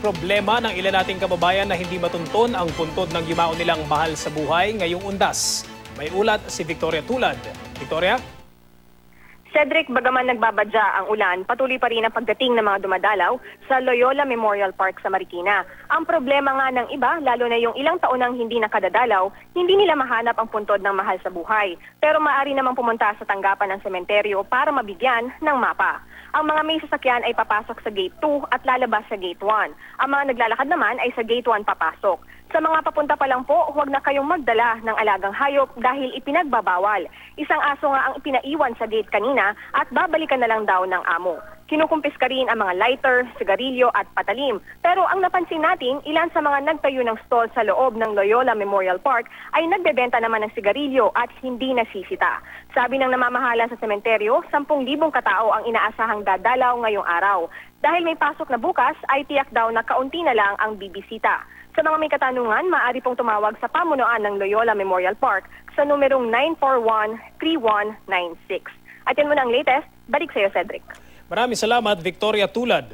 problema ng ilan nating kababayan na hindi matunton ang puntod ng yumao nilang mahal sa buhay ngayong undas. May ulat si Victoria Tulad. Victoria? Cedric, bagaman nagbabadya ang ulan, patuloy pa rin ang pagdating ng mga dumadalaw sa Loyola Memorial Park sa Marikina. Ang problema nga ng iba, lalo na yung ilang taon nang hindi nakadadalaw, hindi nila mahanap ang puntod ng mahal sa buhay. Pero maaari namang pumunta sa tanggapan ng sementeryo para mabigyan ng mapa. Ang mga may sasakyan ay papasok sa Gate 2 at lalabas sa Gate 1. Ang mga naglalakad naman ay sa Gate 1 papasok. Sa mga papunta pa lang po, huwag na kayong magdala ng alagang hayop dahil ipinagbabawal. Isang aso nga ang ipinaiwan sa gate kanina at babalikan na lang daw ng amo. Kinukumpis ka rin ang mga lighter, sigarilyo at patalim. Pero ang napansin natin, ilan sa mga nagtayo ng stall sa loob ng Loyola Memorial Park ay nagbebenta naman ng sigarilyo at hindi nasisita. Sabi ng namamahala sa sementeryo, 10,000 katao ang inaasahang dadalaw ngayong araw. Dahil may pasok na bukas, ay tiyak daw na kaunti na lang ang bibisita. Sa mga may katanungan, maaari pong tumawag sa pamunuan ng Loyola Memorial Park sa numerong 941-3196. At yan muna ang latest. Balik sa iyo, Cedric. Maraming salamat, Victoria Tulad.